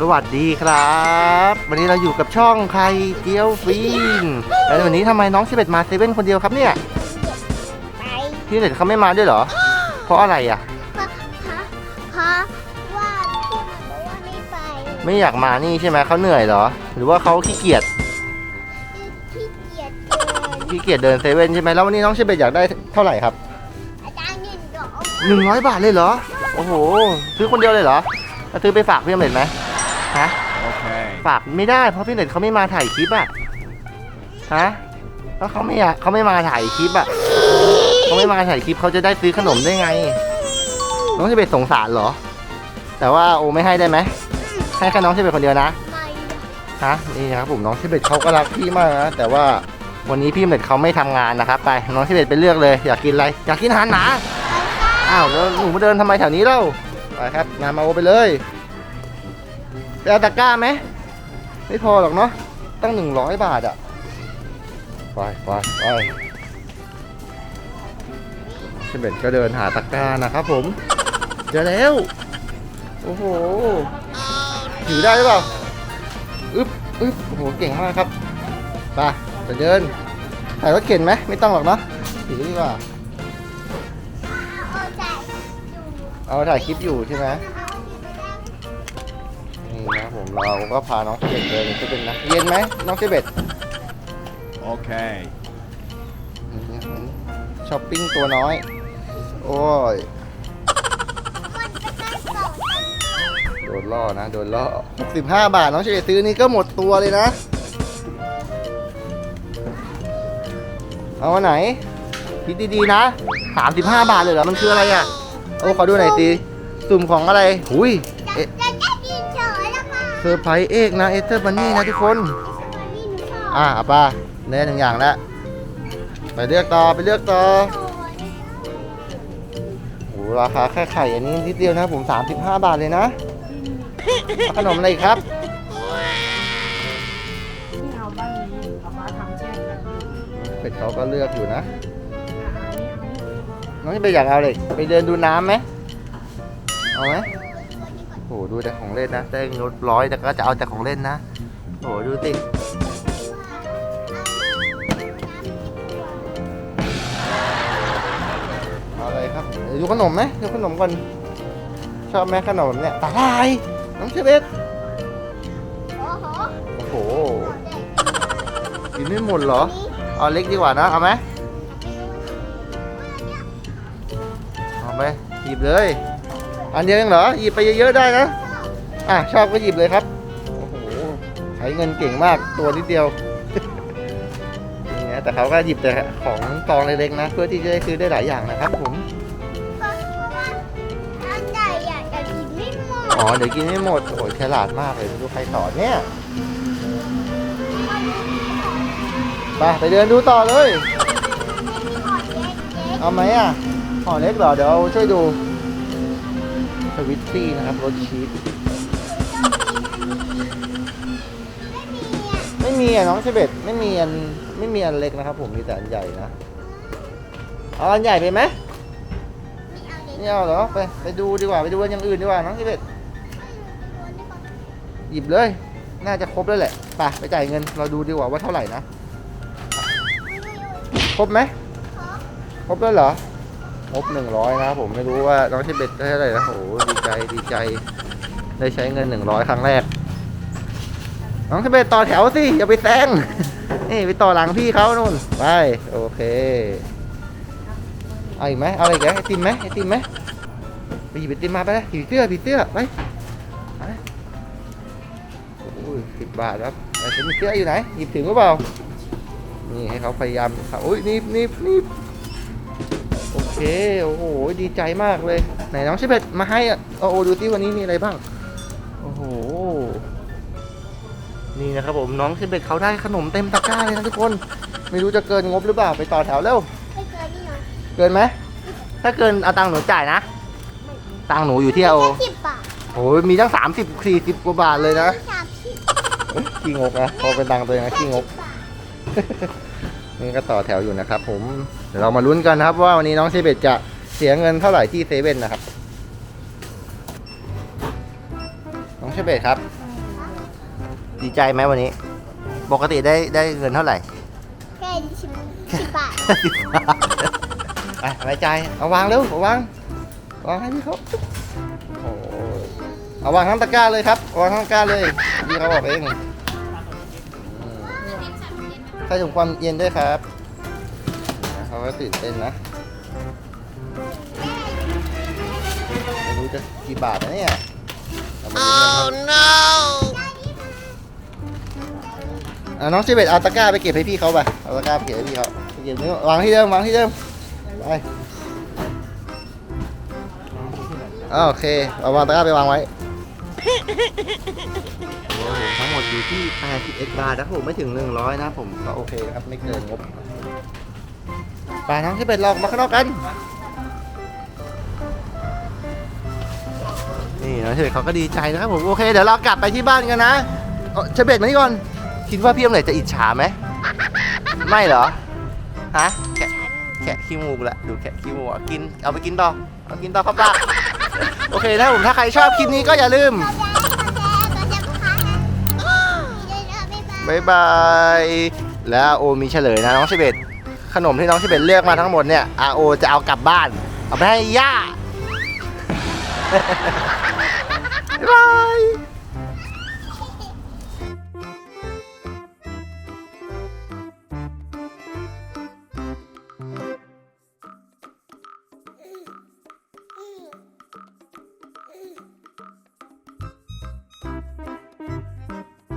สวัสดีครับ วันนี้เราอยู่กับช่องไข่เจียวฟินแล้ววันนี้ทำไมน้องชิเบตมาเซเว่นคนเดียวครับเนี่ยไปพี่เน็ตเขาไม่มาด้วยเหรอ เพราะอะไรอะ เพราะเพราะว่าพี่มันบอกว่าไม่ไปไม่อยากมานี่ใช่ไหมเขาเหนื่อยเหรอ หรือว่าเขาขี้เกียจขี้เกียจเกินขี้เกียจเดินเซเว่นใช่ไหมแล้ววันนี้น้องชิเบตอยากได้เท่าไหร่ครับอาจารย์ยืนดอกหนึ่งร้อยบาทเลยเหรอ โอ้โห ซื้อคนเดียวเลยเหรอแล้วซื้อไปฝากพี่เน็ตไหม ฮะ Okay. ฝากไม่ได้เพราะพี่เน็ตเขาไม่มาถ่ายคลิปอะฮะแล้วเขาไม่อยากเขาไม่มาถ่ายคลิปอะเขาไม่มาถ่ายคลิปเขาจะได้ซื้อขนมได้ไง น้องจะเป็นสงสารเหรอ แต่ว่าโอไม่ให้ได้ไหมให้แค่น้องเชเบตคนเดียวนะไม่ฮะนี่นะครับผมน้องเชเบตเขาก็รักพี่มากนะแต่ว่าวันนี้พี่เน็ตเขาไม่ทำงานนะครับ ไปน้องเชเบตไปเลือกเลย อยากกินอะไรอยากกินอาหารหมาอ้าวแล้วหนูมาเดินทำไมแถวนี้เล่าไปครับงานมาโอไปเลย ไปเอาตะกร้าไหมไม่พอหรอกเนาะตั้งหนึ่งร้อยบาทอะไปไปไปเชเบตก็เดินหาตะกร้านะครับผมเจอแล้ว โอ้โหถือได้หรือเปล่าอึ๊บอึ๊บโอ้โหเก่งมากครับไปจะเดินถ่ายรถเข็นไหมไม่ต้องหรอกเนาะถือดีกว่าเอาถ่ายคลิปอยู่ใช่ไหม ผมเราก็พาน้องเชเบตเดินจะเป็นนะเย็นไหมน้องเชเบต Okay. ช้อปปิ้งตัวน้อย โอ้ยมันจะได้สองโดนล่อนะ โดนล่อ65 บาท น้องเฉยซื้อนี่ก็หมดตัวเลยนะ เอาอันไหน คิดดีๆนะ 35 บาทเลยเหรอ มันคืออะไรอะ โอ้ ขอดูหน่อยสิสุ่มของอะไร หุยเอ๊ะ เซอร์ไพรส์เอกนะเอเตอร์บันนี่นะทุกคนนี่หนูชอบอะเอาป่ะเนื้อหนึ่งอย่างแล้วไปเลือกต่อไปเลือกต่อโอ้ราคาแค่ไข่อันนี้นิดเดียวนะผม35 บาทเลยนะเอาขนมอะไรอีกครับที่เอาบ้านนี้เอามาทำแช่แข็งอยู่เป็ดเขาก็เลือกอยู่นะน้องจะไปอยากเอาเลยไปเดินดูน้ำไหมเอาไหม โหดูแต่ของเล่นนะได้งดร้อยแต่ก็จะเอาแต่ของเล่นนะโหดูสิเอาอะไรครับเดี๋ยวดูขนมไหมดูขนมก่อนชอบไหมขนมเนี่ยตาลายน้องเชเบตโอ้โหโอ้โหกินไม่หมดเหรอเอาเล็กดีกว่านะเอาไหมเอาไปหยิบเลย อันเดียวเองเหรอหยิบไปเยอะๆได้นะ อะชอบก็หยิบเลยครับ โอ้โหใช้เงินเก่งมากตัวนิดเดียวนี่นะแต่เขาก็หยิบแต่ของกองเล็กๆนะ เพื่อที่จะได้ซื้อได้หลายอย่างนะครับผมก็เพราะว่าอันใหญ่อะจะกินไม่หมดอ๋อเดี๋ยวกินไม่หมดโอ้โหฉลาดมากเลยไม่รู้ใครสอนเนี่ยไปไปเดินดูต่อเลย เอาไหมอะห่อเล็กเหรอเดี๋ยวเอาช่วยดู สวิตซี่นะครับรสชีสไม่มีอะน้องเชเบตไม่มีอันไม่มีอันเล็กนะครับผมมีแต่อันใหญ่นะเอาอันใหญ่ไปไหมไม่เอาเหรอไปไปดูดีกว่าไปดูอันอย่างอื่นดีกว่าน้องเชเบตหยิบเลย น่าจะครบแล้วแหละไปไปจ่ายเงินเราดูดีกว่าว่าเท่าไหร่นะครบไหมครบแล้วเหรอ ครบหนึ่งร้อยนะผมไม่รู้ว่าน้องเชเบตได้เท่าไหร่นะโอ้โหดีใจดีใจ ได้ใช้เงินหนึ่งร้อยครั้งแรก น้องเชเบตต่อแถวสิ อย่าไปแซงนี่ไปต่อหลังพี่เขานู่นไปโอเคเอาอีกไหมเอาอะไรอีกไหมไอติมไหมไอติมไหมไปหยิบไอติมมาไปเลยผีเสื้อผีเสื้อไปโอ้ยสิบบาทครับไอติมเสื้ออยู่ไหนหยิบถึงหรือเปล่านี่ให้เขาพยายามครับโอ้ยนี่นี่นี่ เค โอ้โห ดีใจมากเลย ไหนน้องชิเบตมาให้อะโอ้โหดูที่วันนี้มีอะไรบ้าง โอ้โห นี่นะครับผมน้องชิเบตเขาได้ขนมเต็มตะกร้าเลยนะทุกคน ไม่รู้จะเกินงบหรือเปล่า ไปต่อแถวเร็ว ไม่เกินนี่นะเกินไหม ถ้าเกินเอาตังค์หนูจ่ายนะ ตังค์หนูอยู่ที่เอาแค่สิบบาทโอ้ยมีตั้ง 30 40กว่าบาทเลยนะสามสิบขี้งกนะพอเป็นตังค์ตัวเองนะขี้งกบาท นี่ก็ต่อแถวอยู่นะครับผมเดี๋ยวเรามาลุ้นกันนะครับ ว่าวันนี้น้องเชเบตจะเสียเงินเท่าไหร่ที่เซเว่นนะครับ น้องเชเบตครับอืมดีใจไหมวันนี้ ปกติได้ได้เงินเท่าไหร่แค่ชิมสิบบาทไปไว้ใจเอาวางเร็วเอาวางวางให้พี่เขาโอ้โหเอาวางทั้งตะกร้าเลยครับวางทั้งตะกร้าเลยพี่เขาบอกเองอืมใส่ถุงความเย็นด้วยครับ เขาก็ตื่นเต้นนะไม่รู้จะกี่บาทนะเนี่ยเอามาลุ้นกันครับอะน้องเชเบตเอาตะกร้าไปเก็บให้พี่เขาไปเอาตะกร้าไปเก็บให้พี่เขาไปเก็บนี่วางที่เดิมวางที่เดิมไปอ่าโอเคเอาวางตะกร้าไปวางไว้โอ้โหทั้งหมดอยู่ที่81บาทนะครับผมไม่ถึง 100 นะผมก็โอเคครับไม่เกินงบ ไปน้องเชเบตลองมาข้างนอกกัน นี่น้องเชเบตเขาก็ดีใจนะครับผมโอเคเดี๋ยวเรากลับไปที่บ้านกันนะเอาเชเบตมานี่ก่อน คิดว่าพี่อมไหนจะอิจฉาไหมไม่เหรอฮะแค่แค่ขี้มูกแหละดูแค่ขี้มูกอะกินเอาไปกินต่อเอากินต่อครับป้าโอเคนะผมถ้าใครชอบคลิปนี้ก็อย่าลืมบ๊ายบาย แล้วโอมีเฉลยนะน้องเชเบต ขนมที่น้องที่เป็นเลือกมาทั้งหมดเนี่ยอาโอจะเอากลับบ้าน เอาไปให้ย่าบาย